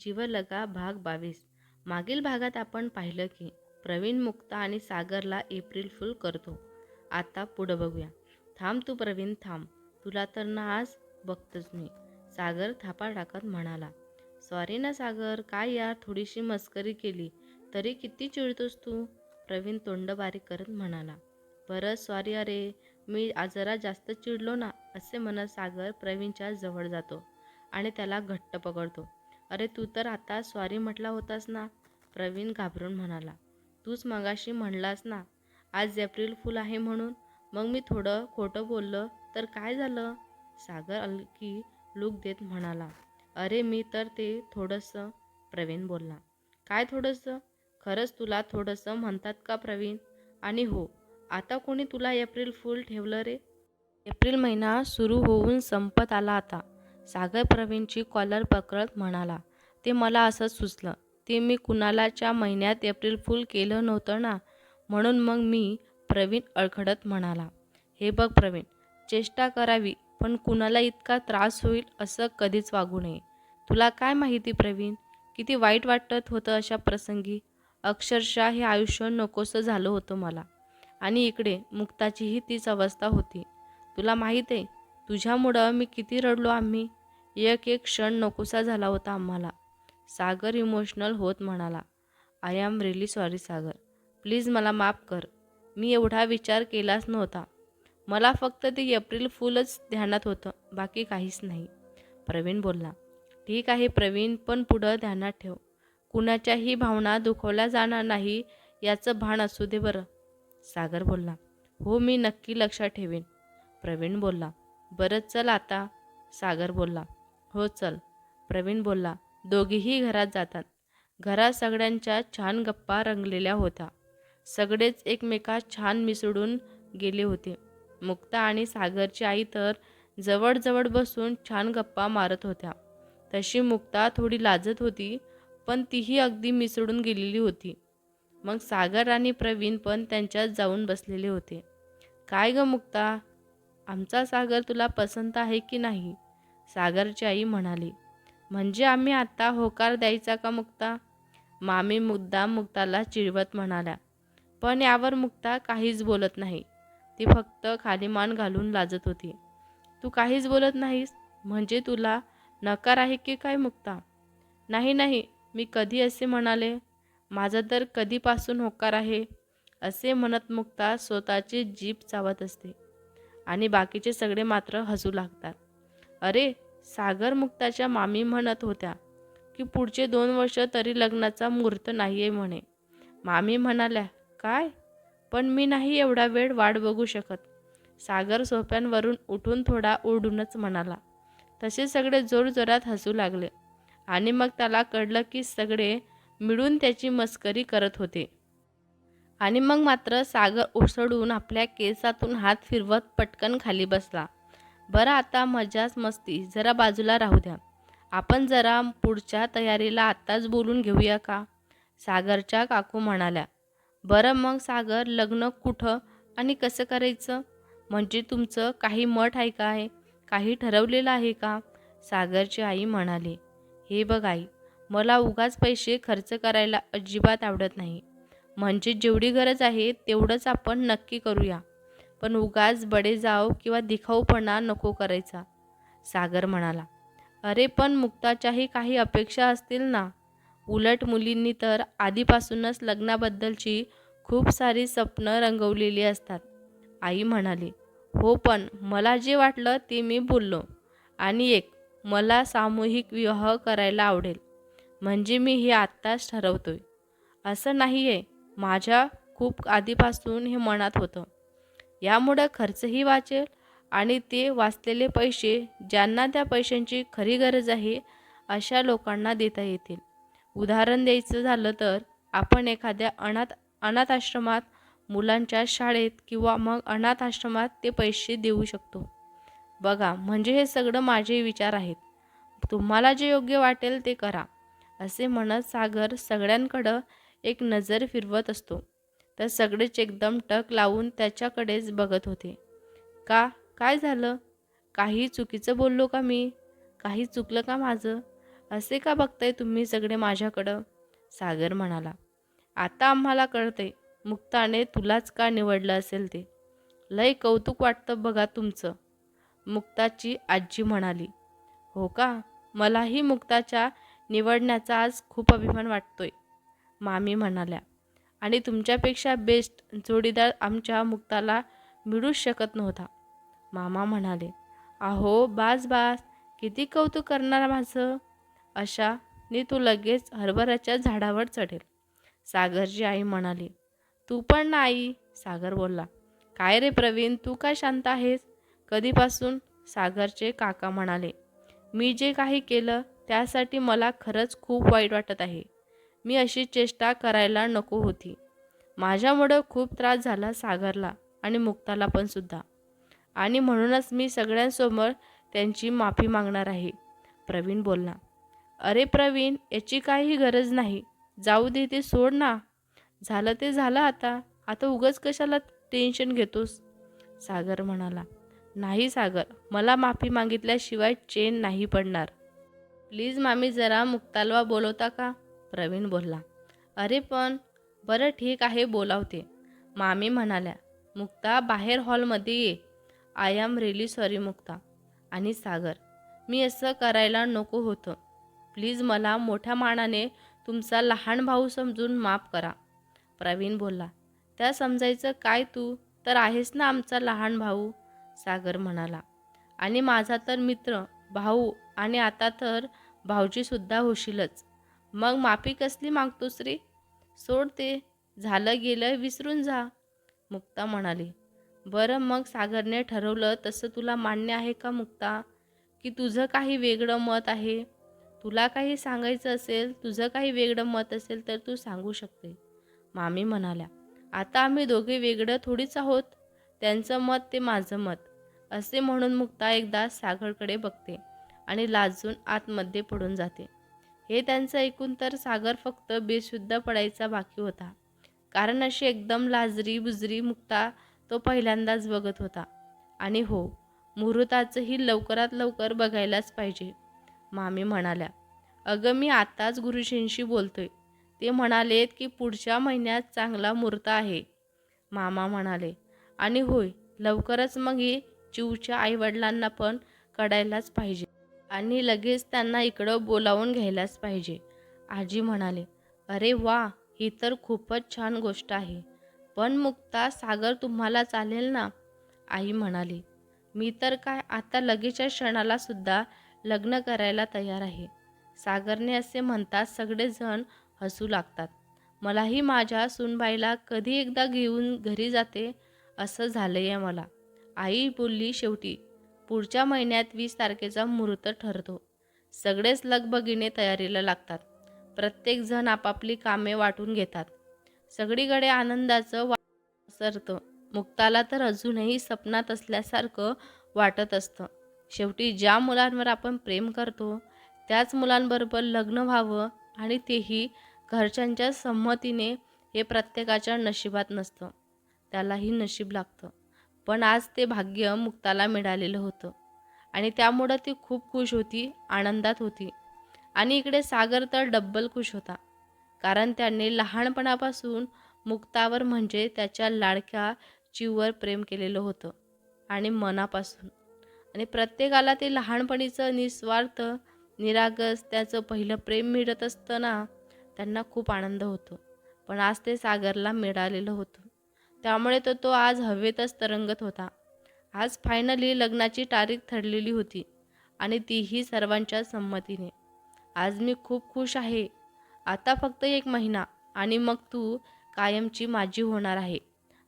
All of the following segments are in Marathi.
जीवलगा भाग बावीस. मागील भागात आपण पाहिलं की प्रवीण मुक्ता आणि सागरला एप्रिल फुल करतो. आता पुढं बघूया. थांब तू प्रवीण थांब. तुला तर ना आज बघतच मी. सागर थापा टाकत म्हणाला. सॉरी ना सागर काय यार थोडीशी मस्करी केली. तरी किती चिडतोस तू? प्रवीण तोंड बारीक करत म्हणाला. बरं सॉरी अरे मी आजरा जरा जास्त चिडलो ना असे म्हणत सागर प्रवीणच्या जवळ जातो आणि त्याला घट्ट पकडतो. अरे तू तर आता स्वारी म्हटला होतास ना? प्रवीण घाबरून म्हणाला. तूच मगाशी म्हणलास ना आज एप्रिल फुल आहे म्हणून? मग मी थोडं खोटं बोललं तर काय झालं? सागर अलकी लूक देत म्हणाला. अरे मी तर ते थोडंसं प्रवीण बोलला. काय थोडंसं? खरंच तुला थोडंसं म्हणतात का प्रवीण? आणि हो आता कोणी तुला एप्रिल फुल ठेवलं रे? एप्रिल महिना सुरू होऊन संपत आला आता. सागर प्रवीणची कॉलर पकडत म्हणाला ते मला असंच सुचलं. ते मी कुणालाच्या महिन्यात एप्रिल फुल केलं नव्हतं ना? म्हणून मग मी प्रवीण अडखडत म्हणाला हे बघ प्रवीण चेष्टा करावी पण कुणाला इतका त्रास होईल असं कधीच वागू नये. तुला काय माहिती प्रवीण? किती वाईट वाटत होतं अशा प्रसंगी? अक्षरशः हे आयुष्य नकोसं झालं होतं मला. आणि इकडे मुक्ताचीही तीच अवस्था होती. तुला माहीत आहे तुझ्यामुळं मी किती रडलो आम्ही. एक एक क्षण नकोसा झाला होता आम्हाला. सागर इमोशनल होत म्हणाला I am really sorry Sagar. Please मला माफ कर. मी एवढा विचार केलाच नव्हता. मला फक्त ते एप्रिल फुलच ध्यानात होतं बाकी काहीच नाही. प्रवीण बोलला ठीक आहे प्रवीण पण पुढं ध्यानात ठेव. कुणाच्याही भावना दुखवल्या जाणार नाही याचं भान असू दे बरं. सागर बोलला हो मी नक्की लक्षात ठेवेन. प्रवीण बोलला बरं चल आता. सागर बोलला हो चल. प्रवीण बोलला. दोघीही घरात जातात. घरात सगळ्यांच्या छान गप्पा रंगलेल्या होत्या. सगळेच एकमेकात छान मिसळून गेले होते. मुक्ता आणि सागरची आई तर जवळजवळ बसून छान गप्पा मारत होत्या. तशी मुक्ता थोडी लाजत होती पण तीही अगदी मिसळून गेलेली होती. मग सागर आणि प्रवीण पण त्यांच्यात जाऊन बसलेले होते. काय ग मुक्ता? आमचा सागर तुला पसंत आहे की नाही? सागरची आई म्हणाली म्हणजे आम्ही आत्ता होकार द्यायचा का मुक्ता? मामी मुद्दा मुक्ताला चिडवत म्हणाल्या पण यावर मुक्ता काहीच बोलत नाही. ती फक्त खाली मान घालून लाजत होती. तू काहीच बोलत नाहीस? म्हणजे तुला नकार आहे की काय मुक्ता? नाही नाही मी कधी असे म्हणाले? माझा तर कधीपासून होकार आहे? असे म्हणत मुक्ता स्वतःची जीप चावत असते आणि बाकीचे सगळे मात्र हसू लागतात. अरे सागर मुक्ताच्या मामी म्हणत होत्या की पुढचे दोन वर्ष तरी लग्नाचा मुहूर्त नाही आहे म्हणे. मामी म्हणाल्या काय? पण मी नाही एवढा वेळ वाट बघू शकत. सागर सोप्यांवरून उठून थोडा ओढूनच म्हणाला. तसे सगळे जोरजोरात हसू लागले आणि मग त्याला कळलं की सगळे मिळून त्याची मस्करी करत होते. आणि मग मात्र सागर उसळून आपल्या केसातून हात फिरवत पटकन खाली बसला. बरं आता मजाच मस्ती. जरा बाजूला राहू द्या. आपण जरा पुढच्या तयारीला आत्ताच बोलून घेऊया का? सागरच्या काकू म्हणाल्या. बरं मग सागर लग्न कुठं आणि कसं करायचं? म्हणजे तुमचं काही मठ आहे का आहे काही ठरवलेलं आहे का? सागरची आई म्हणाली. हे बघ आई मला उगाच पैसे खर्च करायला अजिबात आवडत नाही. म्हणजे जेवढी गरज आहे तेवढंच आपण नक्की करूया. पण उगाच बडे जाव किंवा दिखाऊपणा नको करायचा. सागर म्हणाला अरे पण मुक्ताच्याही काही अपेक्षा असतील ना? उलट मुलींनी तर आधीपासूनच लग्नाबद्दलची खूप सारी स्वप्न रंगवलेली असतात. आई म्हणाली हो पण मला जे वाटलं ते मी बोललो. आणि एक मला सामूहिक विवाह करायला आवडेल. म्हणजे मी हे आत्ताच ठरवतोय. असं नाही आहे माझ्या खूप आधीपासून हे मनात होतं. यामुळं खर्चही वाचेल आणि ते वाचलेले पैसे ज्यांना त्या पैशांची खरी गरज आहे अशा लोकांना देता येतील. उदाहरण द्यायचं झालं तर आपण एखाद्या अनाथ अनाथ आश्रमात मुलांच्या शाळेत किंवा मग अनाथ आश्रमात ते पैसे देऊ शकतो. बघा म्हणजे हे सगळं माझे विचार आहेत. तुम्हाला जे योग्य वाटेल ते करा असे म्हणत सागर सगळ्यांकडं एक नजर फिरवत असतो. तर सगळेच एकदम टक लावून त्याच्याकडेच बघत होते. का? काय झालं? काही चुकीचं बोललो का मी? काही चुकलं का माझं? असे का बघताय तुम्ही सगळे माझ्याकडं? सागर म्हणाला. आता आम्हाला कळते मुक्ताने तुलाच का निवडलं असेल ते? लय कौतुक वाटतं बघा तुमचं. मुक्ताची आजी म्हणाली. हो का? मलाही मुक्ताच्या निवडण्याचा आज खूप अभिमान वाटतोय. मामी म्हणाल्या. आणि तुमच्यापेक्षा बेस्ट जोडीदार आमच्या मुक्ताला मिळूच शकत नव्हता. मामा म्हणाले अहो बास बास किती कौतुक करणार माझं? अशा नी तू लगेच हरभऱ्याच्या झाडावर चढेल. सागरची आई म्हणाली तू पण ना आई सागर बोलला काय रे प्रवीण तू काय शांत आहेस? कधीपासून? सागरचे काका म्हणाले मी जे काही केलं त्यासाठी मला खरंच खूप वाईट वाटत आहे. मी अशी चेष्टा करायला नको होती. माझ्यामुळं खूप त्रास झाला सागरला आणि मुक्ताला पण सुद्धा. आणि म्हणूनच मी सगळ्यांसमोर त्यांची माफी मागणार आहे. प्रवीण बोलला. अरे प्रवीण याची काही गरज नाही. जाऊ दे ते सोड ना. झालं ते झालं आता. आता उगच कशाला टेन्शन घेतोस? सागर म्हणाला. नाही सागर मला माफी मागितल्याशिवाय चेन नाही पडणार. प्लीज मामी जरा मुक्तालवा बोलवता का? प्रवीण बोलला. अरे पण बरं ठीक आहे बोलावते. मामी म्हणाल्या मुक्ता बाहेर हॉलमध्ये ये. I am really sorry Mukta आणि सागर. मी असं करायला नको होतं. प्लीज मला मोठ्या मानाने तुमचा लहान भाऊ समजून माफ करा. प्रवीण बोलला त्या समजायचं काय तू? तर आहेस ना आमचा लहान भाऊ सागर म्हणाला. आणि माझा तर मित्र भाऊ आणि आता तर भाऊजीसुद्धा होशीलच. मग माफी कसली मागतोस रे? सोड ते. झालं गेलं विसरून जा. मुक्ता म्हणाली. बरं मग सागरने ठरवलं तसं तुला मान्य आहे का मुक्ता? की तुझं काही वेगळं मत आहे? तुला काही सांगायचं असेल तुझं काही वेगळं मत असेल तर तू सांगू शकते. मामी म्हणाल्या. आता आम्ही दोघे वेगळं थोडीच आहोत. त्यांचं मत ते माझं मत. असे म्हणून मुक्ता एकदा सागरकडे बघते आणि लाजून आतमध्ये पडून जाते. हे त्यांचं ऐकून तर सागर फक्त बेशुद्ध पडायचा बाकी होता. कारण अशी एकदम लाजरी बुजरी मुक्ता तो पहिल्यांदाच बघत होता. आणि हो मुहूर्ताचंही लवकरात लवकर बघायलाच पाहिजे मामी म्हणाल्या. अगं मी आताच गुरुजींशी बोलतोय. ते म्हणालेत की पुढच्या महिन्यात चांगला मुहूर्त आहे मामा म्हणाले. आणि होय लवकरच मग हे चिवच्या आईवडिलांना पण कळायलाच पाहिजे. आणि लगेच त्यांना इकडं बोलावून घ्यायलाच पाहिजे. आजी म्हणाले अरे वा ही तर खूपच छान गोष्ट आहे. पण मुक्ता सागर तुम्हाला चालेल ना? आई म्हणाली मी तर काय आता लगेचच्या क्षणालासुद्धा लग्न करायला तयार आहे. सागरने असे म्हणतात सगळेजण हसू लागतात. मलाही माझ्या सुनबाईला कधी एकदा घेऊन घरी जाते असं झालं आहे मला. आई बोलली शेवटी पुढच्या महिन्यात वीस तारखेचा मुहूर्त ठरतो. सगळेच लगबगीने तयारीला लागतात. प्रत्येकजण आपापली कामे वाटून घेतात. सगळीकडे आनंदाचं वा सरतं मुक्ताला तर अजूनही सपनात असल्यासारखं वाटत असतं. शेवटी ज्या मुलांवर आपण प्रेम करतो त्याच मुलांबरोबर लग्न व्हावं आणि तेही घरच्यांच्या संमतीने हे प्रत्येकाच्या नशिबात नसतं. त्यालाही नशीब लागतं. पण आज ते भाग्य मुक्ताला मिळालेलं होतं. आणि त्यामुळं ती खूप खुश होती आनंदात होती. आणि इकडे सागर तर डब्बल खुश होता. कारण त्याने लहानपणापासून मुक्तावर म्हणजे त्याच्या लाडक्या जीववर प्रेम केलेलं होतं. आणि मनापासून. आणि प्रत्येकाला ते लहानपणीचं निस्वार्थ निरागस त्याचं पहिलं प्रेम मिळत असतं ना त्यांना खूप आनंद होतो. पण आज ते सागरला मिळालेलं होतं. त्यामुळे तर तो आज हवेतच तरंगत होता. आज फायनली लग्नाची तारीख ठरलेली होती आणि तीही सर्वांच्या संमतीने. आज मी खूप खुश आहे. आता फक्त एक महिना आणि मग तू कायमची माझी होणार आहे.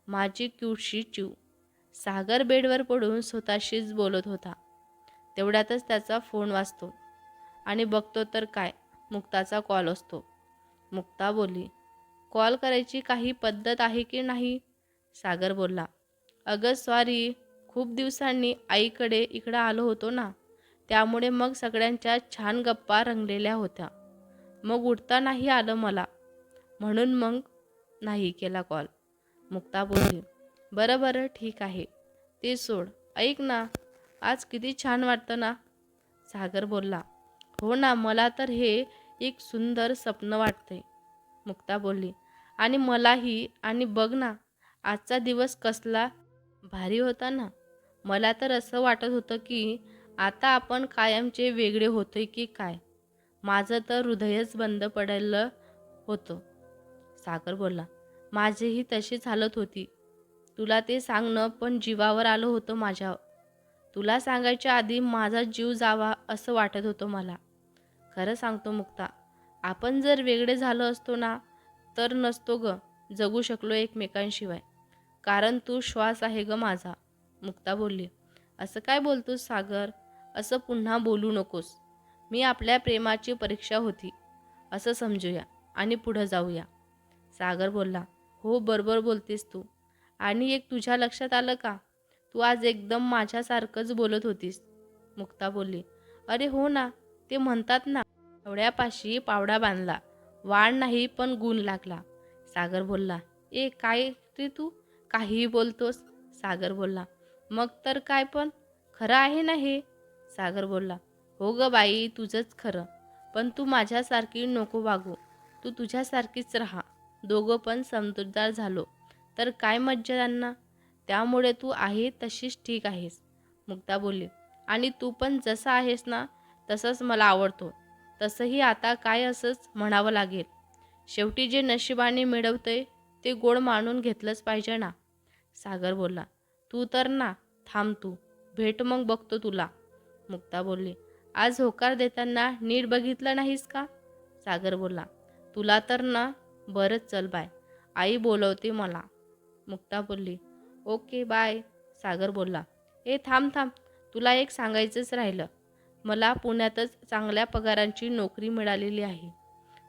माझी क्यूटशी चिव सागर बेडवर पडून स्वतःशीच बोलत होता. तेवढ्यातच त्याचा फोन वाजतो. आणि बघतो तर काय? मुक्ताचा कॉल असतो. मुक्ता बोली कॉल करायची काही पद्धत आहे की नाही? सागर बोलला अगं सॉरी खूप दिवसांनी आईकडे इकडं आलो होतो ना. त्यामुळे मग सगळ्यांच्या छान गप्पा रंगलेल्या होत्या. मग उठता नाही आलं मला. म्हणून मग नाही केला कॉल मुक्ता बोलली बरं बरं ठीक आहे. ते सोड. ऐक ना. आज किती छान वाटतं ना. सागर बोलला हो ना मला तर हे एक सुंदर स्वप्न वाटते मुक्ता बोलली आणि मलाही. आणि बघ ना आजचा दिवस कसला भारी होता ना. मला तर असं वाटत होतं की आता आपण कायमचे वेगळे होतोय की काय? माझं तर हृदयच बंद पडायला होतं. सागर बोलला माझीही तशीच हालत होती. तुला ते सांगणं पण जीवावर आलं होतं माझ्या. तुला सांगायच्या आधी माझा जीव जावा असं वाटत होतं मला. खरं सांगतो मुक्ता आपण जर वेगळे झालो असतो ना तर नसतो ग जगू शकलो एकमेकांशिवाय. कारण तू श्वास आहे ग माझा. मुक्ता बोलली असं काय बोलतोस सागर? असं पुन्हा बोलू नकोस. मी आपल्या प्रेमाची परीक्षा होती. असं समजूया आणि पुढं जाऊया. सागर बोलला हो बरोबर बोलतेस तू. आणि एक तुझ्या लक्षात आलं का? तू आज एकदम माझ्यासारखंच बोलत होतीस. मुक्ता बोलली अरे हो ना ते म्हणतात ना एवढ्यापाशी पावडा बांधला. वाण नाही पण गुण लागला. सागर बोलला ए काय रे तू? काहीही बोलतोस सागर बोलला. मग तर काय पण? खरं आहे ना हे? सागर बोलला. हो ग बाई तुझंच खरं. पण तू माझ्यासारखी नको वागू. तू तुझ्यासारखीच राहा. दोघं पण समजूतदार झालो. तर काय मज्जा त्यांना त्यामुळे तू आहे तशीच ठीक आहेस. मुक्ता बोलली. आणि तू पण जसा आहेस ना तसंच मला आवडतो. तसंही आता काय असंच म्हणावं लागेल. शेवटी जे नशिबाने मिळवतंय ते गोड मानून घेतलंच पाहिजे ना. सागर बोलला तू तर ना थांब तू भेट मग बघतो तुला. मुक्ता बोलली आज होकार देताना नीट बघितलं नाहीस का? सागर बोलला तुला तर ना बरंच चल बाय आई बोलवते मला. मुक्ता बोलली ओके बाय. सागर बोलला ए थांब थांब तुला एक सांगायचंच राहिलं मला पुण्यातच चांगल्या पगारांची नोकरी मिळालेली आहे.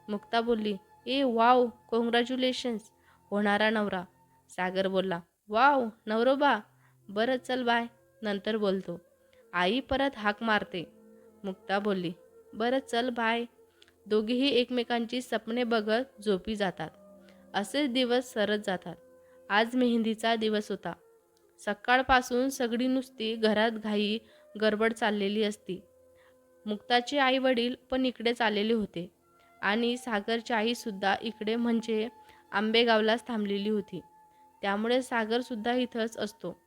मुक्ता बोलली ए वाव कॉंग्रॅच्युलेशन्स होणारा नवरा. सागर बोलला वाव नवरोबा बरं चल बाय. नंतर बोलतो. आई परत हाक मारते. मुक्ता बोलली. बरं चल बाय. दोघेही एकमेकांची सपने बघत झोपी जातात. असेच दिवस सरत जातात. आज मेहंदीचा दिवस होता. सकाळपासून सगळी नुसती घरात घाई गडबड चाललेली असती. मुक्ताचे आई वडील पण इकडेच आलेले होते. आणि सागरची आईसुद्धा इकडे म्हणजे आंबेगावलाच थांबलेली होती. त्यामुळे सागरसुद्धा इथंच असतो.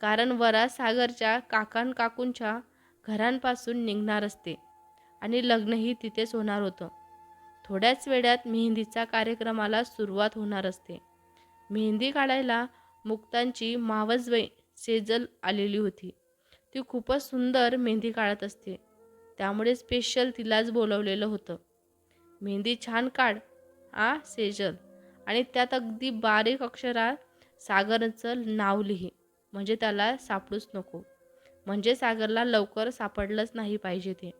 कारण वरा सागरच्या काकान काकूंच्या घरांपासून निघणार असते आणि लग्नही तिथेच होणार होतं. थोड्याच वेळात मेहंदीचा कार्यक्रमाला सुरुवात होणार असते. मेहंदी काढायला मुक्तांची मावसबाई सेजल आलेली होती. ती खूपच सुंदर मेहंदी काढत असते. त्यामुळे स्पेशल तिलाच बोलवलेलं होतं. मेहंदी छान काढ आ सेजल. आणि त्यात अगदी बारीक अक्षरात सागरचं नाव लिही. म्हणजे त्याला सापडूच नको. म्हणजे सागरला लवकर सापडलंच नाही पाहिजे ते.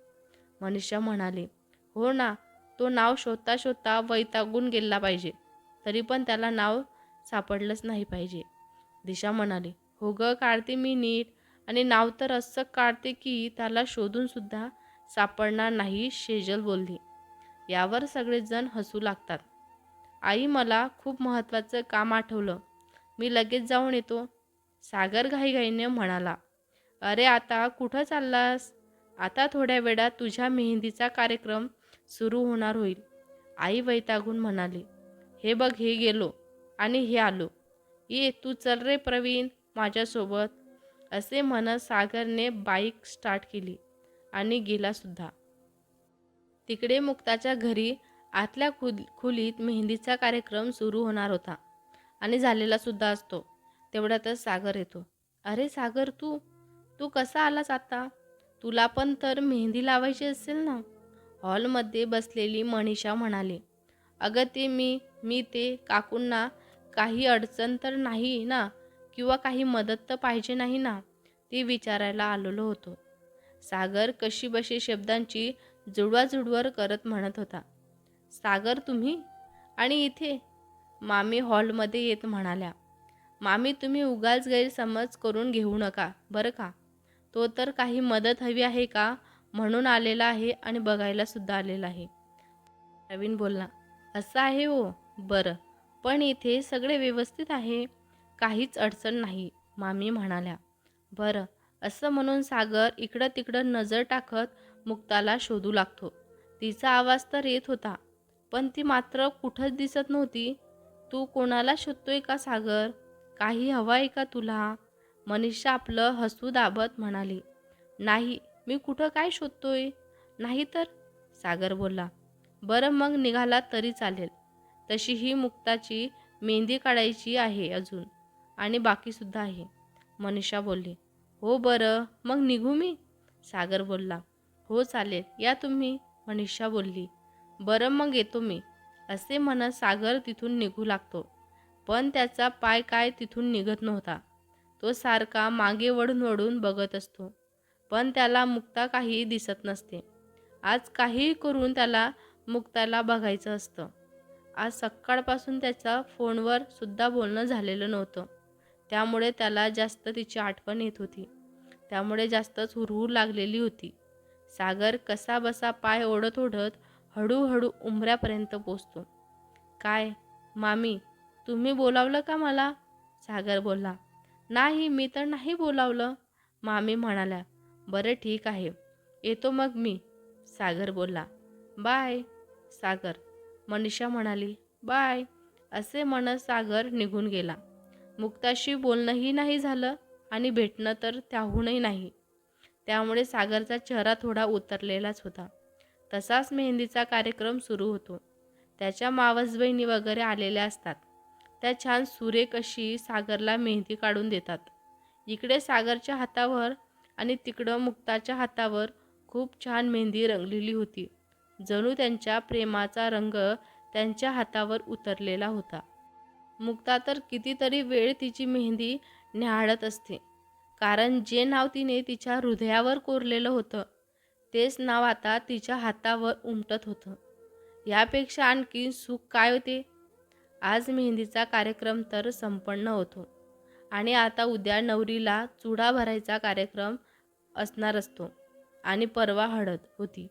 मनीषा म्हणाली हो ना तो नाव शोधता शोधता वैतागून गेला पाहिजे. तरी पण त्याला नाव सापडलंच नाही पाहिजे. दिशा म्हणाली हो ग काढते मी नीट. आणि नाव तर असं काढते की त्याला शोधूनसुद्धा सापडणार नाही शेजल बोलली. यावर सगळेजण हसू लागतात. आई मला खूप महत्त्वाचं काम आठवलं. मी लगेच जाऊन येतो. सागर घाईघाईने म्हणाला अरे आता कुठं चाललास? आता थोड्या वेळात तुझ्या मेहंदीचा कार्यक्रम सुरू होणार होईल. आई वैतागून म्हणाली हे बघ हे गेलो आणि हे आलो. ये तू चल रे प्रवीण माझ्यासोबत. असे म्हणत सागरने बाईक स्टार्ट केली आणि गेलासुद्धा तिकडे मुक्ताच्या घरी आतल्या खुल खोलीत मेहंदीचा कार्यक्रम सुरू होणार होता. आणि झालेला सुद्धा असतो. तेवढ्यातच सागर येतो. अरे सागर तू तू कसा आलास आता? तुला पण तर मेहंदी लावायची असेल ना? हॉलमध्ये बसलेली मनीषा म्हणाली. अगं ते मी मी ते काकूंना काही अडचण तर नाही ना? किंवा काही मदत तर पाहिजे नाही ना? ते विचारायला आलेलो होतो. सागर कशीबशी शब्दांची जुडवाजुडवर करत म्हणत होता. सागर तुम्ही? आणि इथे मामी हॉलमध्ये येत म्हणाल्या मामी तुम्ही उगाच गैरसमज करून घेऊ नका बरं का? तो तर काही मदत हवी आहे का? म्हणून आलेला आहे आणि बघायला सुद्धा आलेला आहे. नवीन बोलला असं आहे हो बरं पण इथे सगळे व्यवस्थित आहे काहीच अडचण नाही. मामी म्हणाल्या बरं असं म्हणून सागर इकडं तिकडं नजर टाकत मुक्ताला शोधू लागतो. तिचा आवाज तर येत होता पण ती मात्र कुठंच दिसत नव्हती. तू कोणाला शोधतोय का सागर? काही हवं आहे का तुला? मनीषा आपलं हसू दाबत म्हणाली. नाही मी कुठं काय शोधतोय? नाही तर सागर बोलला. बरं मग निघाला तरी चालेल. तशी ही मुक्ताची मेहंदी काढायची आहे अजून. आणि बाकीसुद्धा आहे. मनीषा बोलली. हो बरं मग निघू मी? सागर बोलला. हो चालेल या तुम्ही. मनीषा बोलली. बरं मग येतो मी असे म्हणत सागर तिथून निघू लागतो. पण त्याचा पाय काय तिथून निघत नव्हता. तो सारखा मागे वळून वळून बघत असतो. पण त्याला मुक्ता काही दिसत नसते. आज काहीही करून त्याला मुक्ताला बघायचं असतं. आज सकाळपासून त्याचा फोनवर सुद्धा बोलणं झालेलं नव्हतं. त्यामुळे त्याला जास्त तिची आठवण येत होती. त्यामुळे जास्तच हुरहुर लागलेली होती. सागर कसा बसा पाय ओढत ओढत हळूहळू उंबऱ्यापर्यंत पोचतो. काय मामी तुम्ही बोलावलं का मला? सागर बोलला. नाही मी तर नाही बोलावलं मामी म्हणाल्या. बरं ठीक आहे. येतो मग मी सागर बोलला. बाय सागर. मनीषा म्हणाली. बाय असे म्हणत सागर निघून गेला. मुक्ताशी बोलणंही नाही झालं आणि भेटणं तर त्याहूनही नाही. त्यामुळे सागरचा चेहरा थोडा उतरलेलाच होता. तसाच मेहंदीचा कार्यक्रम सुरू होतो. त्याच्या मावस बहिणी वगैरे आलेल्या असतात. त्या छान सुरेख अशी सागरला मेहंदी काढून देतात. इकडे सागरच्या हातावर आणि तिकडं मुक्ताच्या हातावर खूप छान मेहंदी रंगलेली होती. जणू त्यांच्या प्रेमाचा रंग त्यांच्या हातावर उतरलेला होता. मुक्ता तर कितीतरी वेळ तिची मेहंदी न्याहाळत असते. कारण जे नाव तिने तिच्या हृदयावर कोरलेलं होतं तेच नाव आता तिच्या हातावर उमटत होतं. यापेक्षा आणखी सुख काय होते? आज मेहंदीचा कार्यक्रम तर संपन्न होतो. आणि आता उद्या नवरीला चुडा भरायचा कार्यक्रम असणार असतो. आणि परवा हळद होती.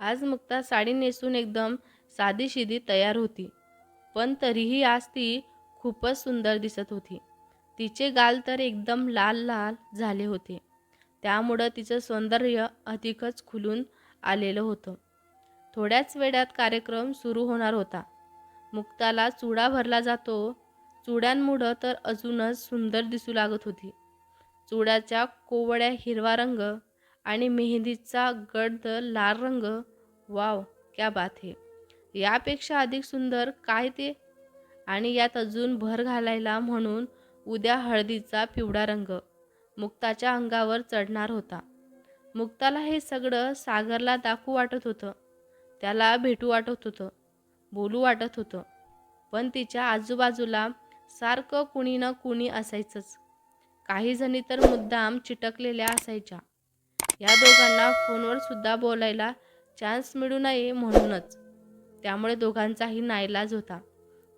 आज मुक्ता साडी नेसून एकदम साधीशिधी तयार होती. पण तरीही आज ती खूपच सुंदर दिसत होती. तिचे गाल तर एकदम लाल लाल झाले होते. त्यामुळं तिचं सौंदर्य अधिकच खुलून आलेलं होतं. थोड्याच वेळात कार्यक्रम सुरू होणार होता. मुक्ताला चुडा भरला जातो. चुड्यांमुळं तर अजूनच सुंदर दिसू लागत होती. चुड्याच्या कोवळ्या हिरवा रंग आणि मेहंदीचा गडद लाल रंग. वाव क्या बात हे. यापेक्षा अधिक सुंदर काय ते? आणि यात अजून भर घालायला म्हणून उद्या हळदीचा पिवळा रंग. मुक्ताच्या अंगावर चढणार होता. मुक्ताला हे सगळं सागरला दाखवू वाटत होतं. त्याला भेटू वाटत होतं. बोलू वाटत होतं. पण तिच्या आजूबाजूला सारखं कुणी ना कुणी असायचंच. काही जणी तर मुद्दाम चिटकलेल्या असायच्या. या दोघांना फोनवर सुद्धा बोलायला चान्स मिळू नये म्हणूनच. त्यामुळे दोघांचाही नाईलाज होता.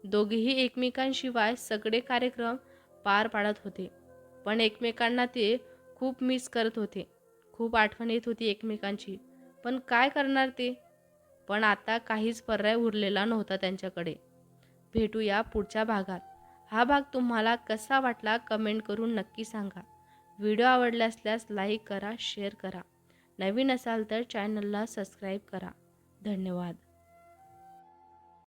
दोघेही एकमेकांशिवाय सगळे कार्यक्रम पार पाडत होते. पण एकमेकांना ते खूप मिस करत होते. खूप आठवण येत होती एकमेकांची. पण काय करणार ते? पण आता काहीच पर्याय उरलेला नव्हता त्यांच्याकडे. भेटूया पुढच्या भागात. हा भाग तुम्हाला कसा वाटला कमेंट करून नक्की सांगा. व्हिडिओ आवडला असल्यास लाईक करा शेअर करा. नवीन असाल तर चॅनलला सबस्क्राईब करा. धन्यवाद.